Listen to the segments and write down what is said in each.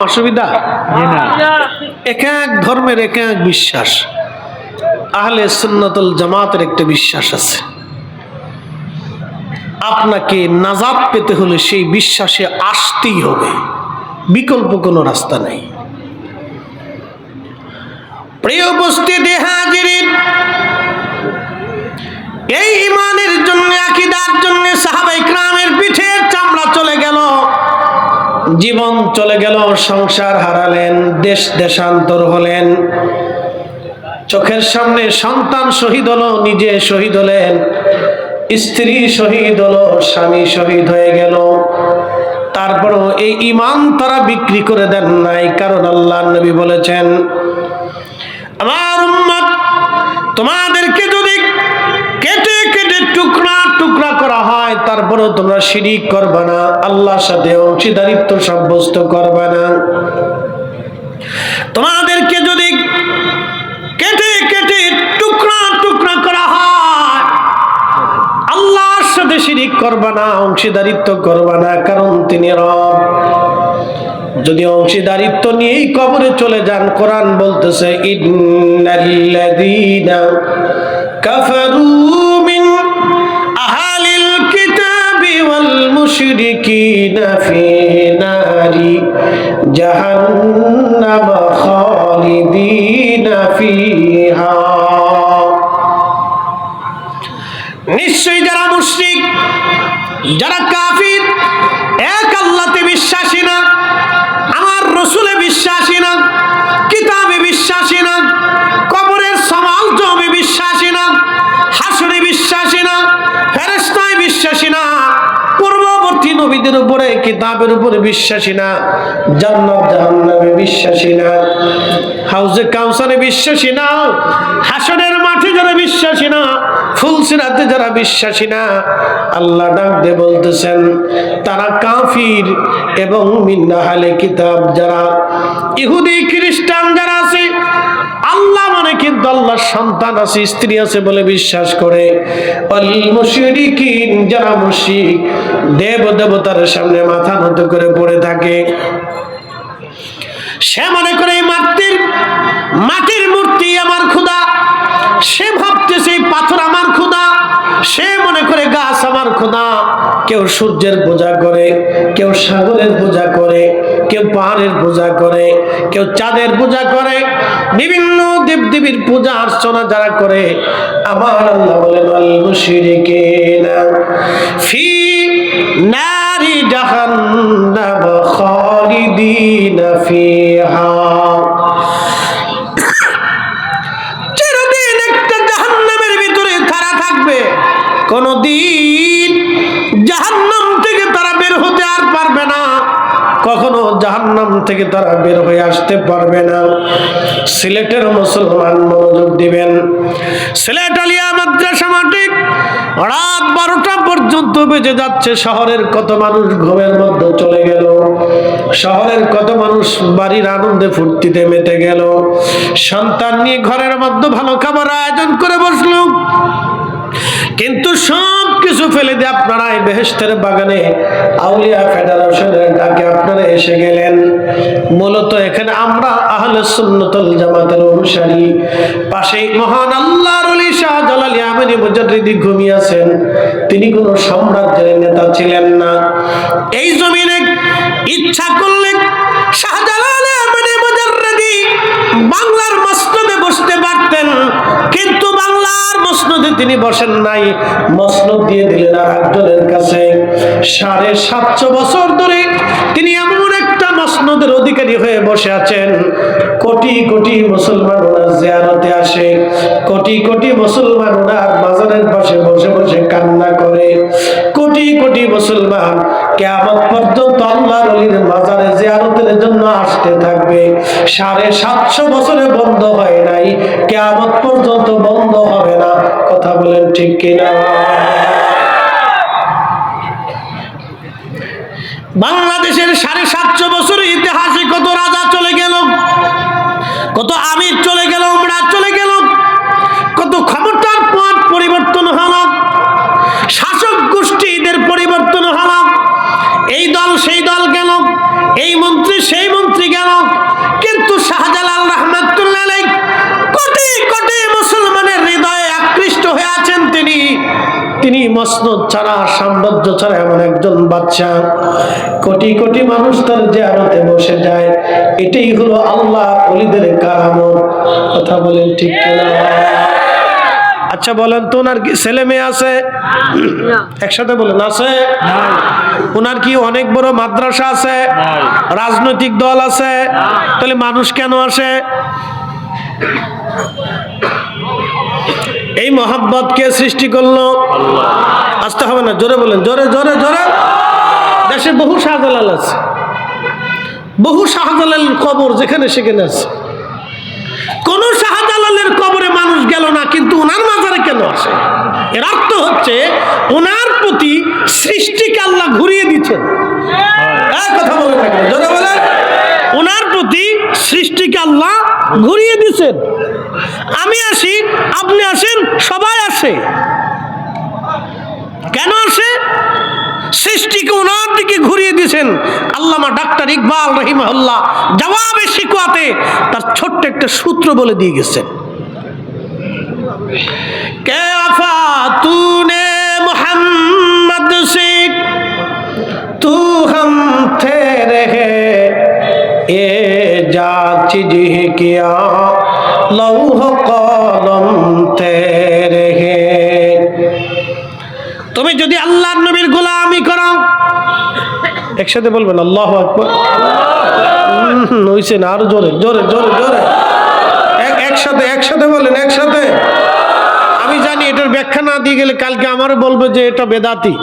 অসুবিধা? এক এক ধর্মের এক এক বিশ্বাস। আহলে সুন্নতুল জামাতের একটা বিশ্বাস আছে। আপনাকে নাজাত পেতে হলে সেই বিশ্বাসে আসতেই হবে। বিকল্প কোনো রাস্তা নেই। প্রিয় উপস্থিতি এই ইমানের জন্য আকিদার জন্য সাহাবাই ক্রামের পিঠের চামড়া চলে গেল জীবন চলে গেল, সংসার হারালেন, দেশ দেশান্তর হলেন। চোখের সামনে সন্তান শহীদ হলো, নিজে শহীদ হলেন। স্ত্রী শহীদ হলো, স্বামী শহীদ হয়ে গেল। তারপরও এই ইমান তারা বিক্রি করে দেন নাই, কারণ আল্লাহ নবী বলেছেন, আমার তোমাদেরকে করা হয়, তারপরেও তোমরা শিরিক করবে না, আল্লাহর সাথে অংশীদারিত্ব সাব্যস্ত করবে না। তোমাদেরকে যদি কেটে কেটে টুকরা টুকরা করা হয়, আল্লাহর সাথে না, অংশীদারিত্ব করবে না, কারণ তিনি রব। যদি অংশীদারিত্ব নিয়েই কবরে চলে যান, কোরআন বলতেছে, ইন্নাল্লাযীনা কাফারু জাহান্নাম খালিদিনা নিশ্চয়ই যারা মুশরিক, যারা কাফির, এক আল্লাহতে বিশ্বাসী না, আমার রসুলে বিশ্বাসী না, কিতাবে বিশ্বাসী না, কবরের সমাল জমে বিশ্বাসী না, হাসরে বিশ্বাসী না ফেরেস্তায় বিশ্বাসী না নবীদের উপরে, কিতাবের উপরে বিশ্বাসী না, জান্নাত জাহান্নামে বিশ্বাসী না, হাউজে কাউসারে বিশ্বাসী না হাসনের মাঠে যারা বিশ্বাসী না, ফুলসিরাতে যারা বিশ্বাসী না, আল্লাহ ডাক দিয়ে বলতেছেন, তারা কাফির এবং মিন্নাহালে কিতাব যারা, ইহুদি, খ্রিস্টান যারা আল্লাহর সন্তান আছে, স্ত্রী আছে বলে বিশ্বাস করে। যারা মুশিক দেব দেবতার সামনে মাথা নত করে পড়ে থাকে। সে মনে করে গাছ আমার খোদা। কেউ সূর্যের পূজা করে, কেউ সাগরের পূজা করে, কেউ পাহাড়ের পূজা করে, কেউ চাঁদের পূজা করে, বিভিন্ন দেবদেবীর পূজা অর্চনা যারা করে আমার আল্লাহ বলেন, আল মুশরিকিনা ফি নারি জাহান্নাম খালিদিনা ফিহা। কোনদিন জাহান্নাম থেকে তারা বের হতে আর পারবে না। কখনো জাহান্নাম থেকে তারা বের হয়ে আসতে পারবে না। সিলেটের মুসলমান মনোযোগ দিবেন। সিলেট আলিয়া মাদ্রাসা মাটিক রাত বারোটা পর্যন্ত বেজে যাচ্ছে। শহরের কত মানুষ ঘুমের মধ্যে চলে গেল? শহরের কত মানুষ বাড়ির আনন্দে ফুর্তিতে মেতে গেল? সন্তান নিয়ে ঘরের মধ্যে ভালো খাবার আয়োজন করে বসল। কিন্তু সব কিছু ফেলে দিয়ে আপনারা এই বেহেস্তের বাগানে আউলিয়া ফেডারেশনের ডাকে আপনারা এসে গেলেন। মূলত এখানে আমরা আহলে সুন্নতল জামাতের অনুসারী। পাশেই মহান আল্লাহর ওলি শাহজালাল আমিনী মুজাদ্দিদি ঘুমিয়ে আছেন। তিনি কোনো সাম্রাজ্যের নেতা ছিলেন না। এই জমিনে বাংলার মসনদে তিনি বসেন নাই। মসনদ দিয়ে দিলেন আর একজনের কাছে। সাড়ে সাতশো বছর ধরে তিনি মসনদের অধিকারী হয়ে বসে আছেন। কোটি কোটি মুসলমান ওনার জিয়ারতে আসে। কোটি কোটি মুসলমান ওনার বাজারের পাশে বসে বসে কান্না করে। কোটি কোটি মুসলমান কেমন পর্যন্ত আল্লাহর অলির মাজারে জিয়ারতের জন্য আসতে থাকবে। সাড়ে সাতশো বছরে বন্ধ হয় নাই। কেমন পর্যন্ত বন্ধ হবে না। কথা বলেন ঠিক কিনা? বাংলাদেশের সাড়ে সাতশো বছরের ইতিহাসে কত রাজা চলে গেল? মসনদ ছাড়া, সাম্রাজ্য ছাড়া এমন একজন বাচ্চা কোটি কোটি মানুষ তার জিয়ারতে বসে যায়। এটাই হলো আল্লাহ অলিদের কারামত। কথা বলেন ঠিক আচ্ছা বলেন তো ওনার কি ছেলে মেয়ে আছে? একসাথে বলেন, আছে? ওনার কি অনেক বড় মাদ্রাসা আছে? রাজনৈতিক দল আছে? তাহলে মানুষ কেন আসে? এই মহাব্বত কে সৃষ্টি করল? আসতে হবে না, জোরে বলেন, জোরে জোরে জোরে। দেশে বহু শাহজালাল আছে। বহু শাহজালালের কবর যেখানে সেখানে আছে। কোন শাহজালালের কবরে মানুষ গেল না, কিন্তু ওনার মাজারে কেন আসে? এর অর্থ হচ্ছে ওনার প্রতি সৃষ্টিকে আল্লাহ ঘুরিয়ে দিচ্ছেন। এক কথা বলে থাকেন, জোরে ওনার প্রতি সৃষ্টিকে আল্লাহ ঘুরিয়ে দিচ্ছেন। আমি আসি আপনি আসেন সবাই আসে কেন আসে সৃষ্টিকে ওনার দিকে ঘুরিয়ে দিয়েছেন আল্লামা ডাক্তার ইকবাল রহিমাহুল্লাহ জবাবে শিকোয়াতে তার ছোট্ট একটা সূত্র বলে দিয়ে গেছেন কে আফা তুনে মোহাম্মদ से तू हम तेरे है ये जा चीज किया লৌহ কলম রেহে তুমি যদি আল্লাহ নবীর গোলামি করো, একসাথে বলবেন, আল্লাহ আকবর। হইছে না, আরও জোরে জোরে জোরে জোরে। একসাথে একসাথে বলেন, একসাথে। আমি জানি এটার ব্যাখ্যা না দিয়ে গেলে কালকে আমারও বলবে যে এটা বেদাতি।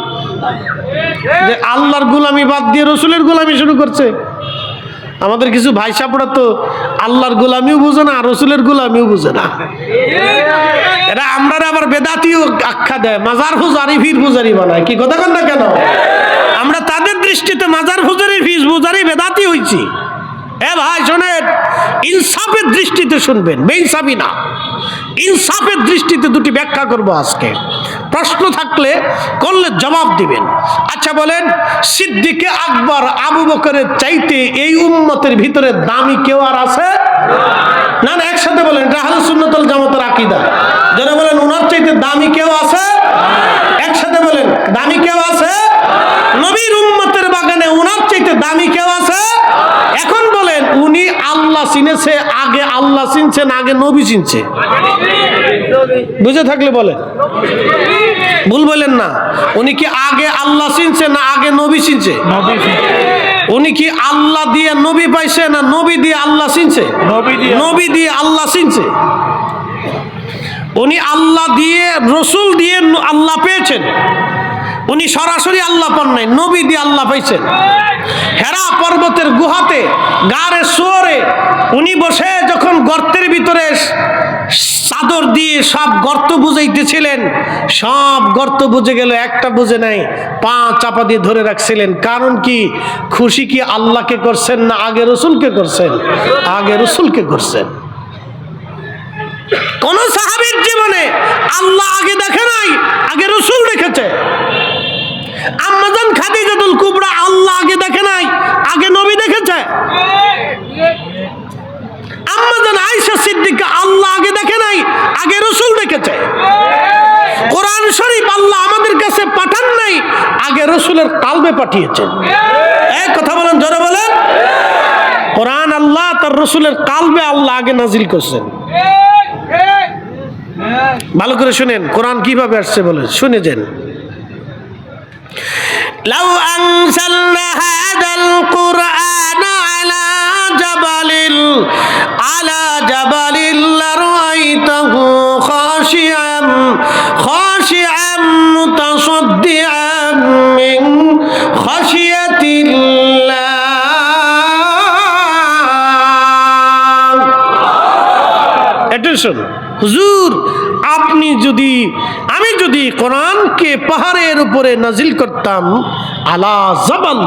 যে আল্লাহর গোলামি বাদ দিয়ে রসুলের গোলামি শুরু করছে। আমাদের কিছু ভাই সাপড়া তো আল্লাহর গোলামিও বুঝে না রসুলের গোলামিও বুঝে না। এরা আমরা আবার বেদাতিও আখ্যা দেয়, মাজার ফুজারি ফির ফুজারি বানায়। কি কথা কন না কেন? আমরা তাদের দৃষ্টিতে মাজার ফুজারি ফিস ফুজারি বেদাতি হইছি। এ ভাই, শোনেন, ইনসাফের দৃষ্টিতে শুনবেন, বেইনসাফি না। ইনসাফের দৃষ্টিতে দুটি ব্যাখ্যা করব আজকে। প্রশ্ন থাকলে করলে জবাব দিবেন। আচ্ছা বলেন, সিদ্দিকে আকবর আবু বকরের চাইতে এই উম্মতের ভিতরে দামি কেউ আর আছে? না না, একসাথে বলেন আহলে সুন্নতুল জামাতের আকীদা। যারা বলেন ওনার চাইতে দামি কেউ আছে? একসাথে বলেন, দামি কেউ আছে? নবীর উম্মতের বাগানে ওনার চাইতে দামি কেউ আছে? এখন বলেন, উনি আল্লাহ চিনেছে, আগে আল্লাহ চিনছেন, আগে নবী চিনছে। বুঝে থাকলে বলেন। ভুল বলেন না। উনি কি আগে আল্লাহ চিনছে না আগে নবী চিনছে? উনি কি আল্লাহ দিয়ে নবী পাইছে না নবী দিয়ে আল্লাহ চিনছে? নবী দিয়ে। আল্লাহ চিনছে। উনি আল্লাহ দিয়ে রসুল দিয়ে আল্লাহ পেয়েছেন। উনি সরাসরি আল্লাহ পান নাই, নবী দিয়ে আল্লাহ পাইছেন। হেরা পর্বতের গুহাতে গাড়ে সোরে উনি বসে যখন গর্তের ভিতরে চাদর দিয়ে সব গর্ত বুঝাইতেছিলেন সব গর্ত বুঝে গেল, একটা বুঝে নাই, পা চাপা দিয়ে ধরে রাখছিলেন। কারণ কি? খুশি কি আল্লাহকে করছেন না আগে রসুলকে করছেন? আগে রসুলকে করছেন। কোন সাহাবীর জীবনে আল্লাহ আগে দেখে নাই, আগে রসুল দেখেছে। আম্মাজান খাদিজাতুল কুবরা আল্লাহ আগে দেখে নাই, আগে নবী দেখেছে। আম্মাজান আয়েশা সিদ্দিকা আল্লাহ আগে দেখে নাই, আগে রসুল দেখেছে। কোরআন শরীফ আল্লাহ আমাদের কাছে পাঠান নাই, আগে রসুলের কালবে পাঠিয়েছেন। এক কথা বলেন, জোরে বলেন। কোরআন আল্লাহ তার রসুলের কালবে আল্লাহ আগে নাজিল করছেন। ভালো করে শুনেন, কোরআন কীভাবে আসছে বলে, শুনে যান। لو أنزلنا هذا القرآن على جبل على جبل لرأيته خاشعا خاشعا متصدعا من خشية الله অ্যাটেনশন হুজুর আপনি যদি আমি যদি কোরআনকে পাহাড়ের উপরে নাজিল করতাম, আলা জাবাল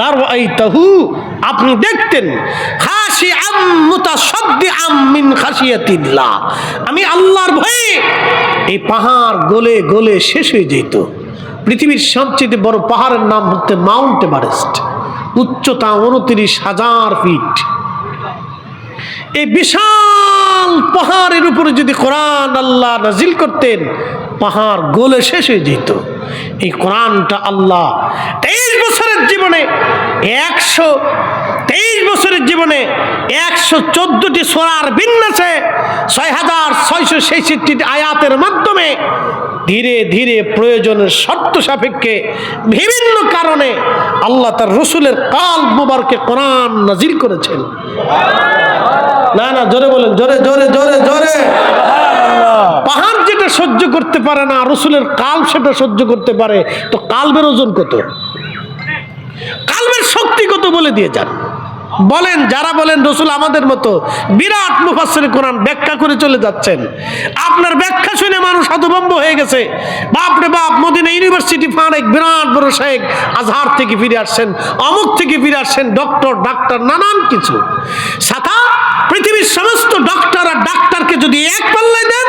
লারআইতাহু, আপনি দেখতেন খাসি আম মুতাসাদ্দি আম মিন খাসিয়াতিল্লাহ আমি আল্লাহর ভয়ে এই পাহাড় গলে গলে শেষ হয়ে যেত। পৃথিবীর সবচেয়ে বড় পাহাড়ের নাম হচ্ছে মাউন্ট এভারেস্ট। উচ্চতা উনত্রিশ হাজার ফিট। এই বিশাল পাহাড়ের উপরে যদি কোরআন আল্লাহ নাজিল করতেন, পাহাড় গোলে শেষ হয়ে যেত। এই কোরআনটা আল্লাহ তেইশ বছরের জীবনে একশো তেইশ বছরের জীবনে একশো চোদ্দটি সোনার বিন্যাসে ছয় হাজার ছয়শো ছেষট্টি আয়াতের মাধ্যমে ধীরে ধীরে প্রয়োজনের শর্ত সাপেক্ষে বিভিন্ন কারণে আল্লাহ তার রসুলের কাল মোবারকে কোরআন নাজিল করেছেন। না না জোরে বলেন জোরে জোরে জোরে জোরে। পাহাড় যেটা সহ্য করতে পারে না রসুলের কাল সেটা সহ্য করতে পারে তো কালবের ওজন কত? কালবের শক্তি কত বলে দিয়ে যান। বলেন, যারা বলেন রসুল আমাদের মতো বিরাট মুফাসের কোরআন ব্যাখ্যা করে চলে যাচ্ছেন। আপনার ব্যাখ্যা শুনে মানুষ হতভম্ব হয়ে গেছে। বাপরে বাপ, মদিনা ইউনিভার্সিটি ফাঁড়েক বিরাট বড় শেখ আজহার থেকে ফিরে আসছেন, অমুক থেকে ফিরে আসছেন ডক্টর, ডাক্তার, নানান কিছু। সাথা, পৃথিবীর সমস্ত ডক্টর আর ডাক্তারকে যদি এক পাল্লায় দেন,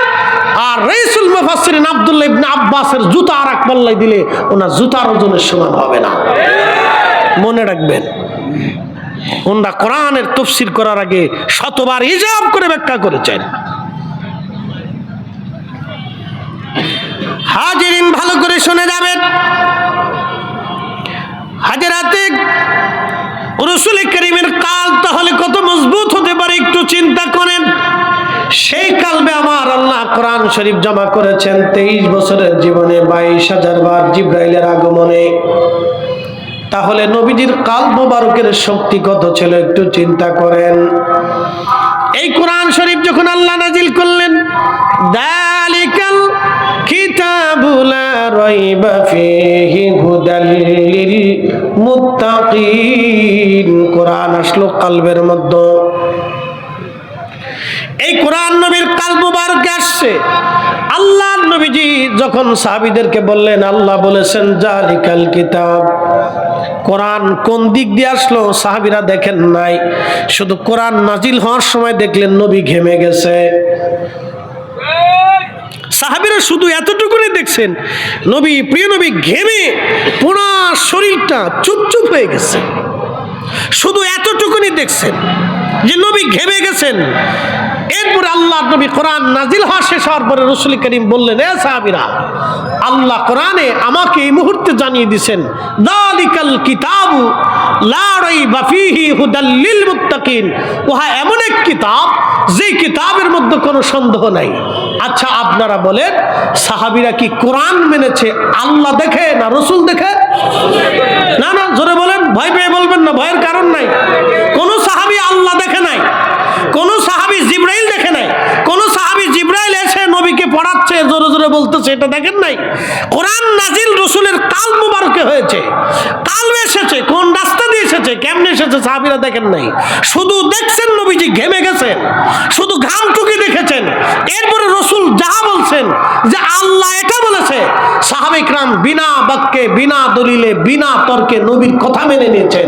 আর রইসুল মুফাসসিরিন আব্দুল্লাহ ইবনে আব্বাসের জুতা আর এক পাল্লায় দিলে ওনার জুতার ওজনের সমান হবে না। মনে রাখবেন ওনারা কোরআনের তফসির করার আগে শতবার হিজাব করে ব্যাখ্যা করেছেন। হাজিরিন ভালো করে শুনে যাবেন। হাজরাতে রসুল করিমের কাল তাহলে কত মজবুত হতে পারে একটু চিন্তা করেন। সেই কালবে আমার আল্লাহ কোরআন শরীফ জমা করেছেন তেইশ বছরের জীবনে বাইশ হাজার বার জিব্রাইলের আগমনে। তাহলে নবীজির কাল মোবারকের শক্তি কত ছিল একটু চিন্তা করেন। এই কোরআন শরীফ যখন আল্লাহ নাজিল করলেন, দালিকাল কিতাবুলা রাইবা ফিহি হুদাল মুত্তাকিন। কোরআন আসলো কালবের মধ্যে। এই কোরআন নবীর কাল মুবারকে আসছে। আল্লাহ নবীজি যখন সাহাবিদেরকে বললেন, আল্লাহ বলেছেন, জালিকাল কিতাব। কোরআন কোন দিক দিয়ে আসলো সাহাবিরা দেখেন নাই। শুধু কোরআন নাজিল হওয়ার সময় দেখলেন নবী ঘেমে গেছে। সাহাবিরা শুধু এতটুকুনি দেখছেন, নবী, প্রিয় নবী ঘেমে পুরা শরীরটা চুপচুপ হয়ে গেছে। শুধু এতটুকুনি দেখছেন যে নবী ঘেমে গেছেন। এরপরে আল্লাহ নবী কোরআন নাজিল হওয়া শেষ হওয়ার পরে রসুল করিম বললেন, এ সাহাবিরা, আল্লাহ কোরআনে আমাকে এই মুহূর্তে জানিয়ে দিছেন, দালিকাল কিতাবু লাড়াই বাফিহি হুদাল্লিল মুত্তাকিন। উহা এমন এক কিতাব, যে কিতাবের মধ্যে কোনো সন্দেহ নাই। আচ্ছা আপনারা বলেন, সাহাবিরা কি কোরআন মেনেছে, আল্লাহ দেখে না রসুল দেখে? না না, জোরে বলেন, ভয় পেয়ে বলবেন না, ভয়ের কারণ নাই। কোন সাহাবি আল্লাহ দেখে নাই কোন সাহাবি জিব্রাইল দেখে নাই কোন সাহাবি জিব্রাইল এসে নবীকে পড়াচ্ছে জোরে এটা দেখেন নাই? কোরআন নাজিল রসুলের কাল মুবারকে হয়েছে। কাল এসেছে, কোন রাস্তা দিয়ে এসেছে, কেমনে এসেছে সাহাবিরা দেখেন নাই? শুধু দেখছেন নবীজি ঘেমে গেছেন, শুধু ঘাম টুকি দেখেছেন, এরপরে রসুল যাহা বলছেন যে আল্লাহ এটা বলেছে, সাহাবিকরাম বিনা বাক্যে, বিনা দলিলে, বিনা তর্কে নবীর কথা মেনে নিয়েছেন।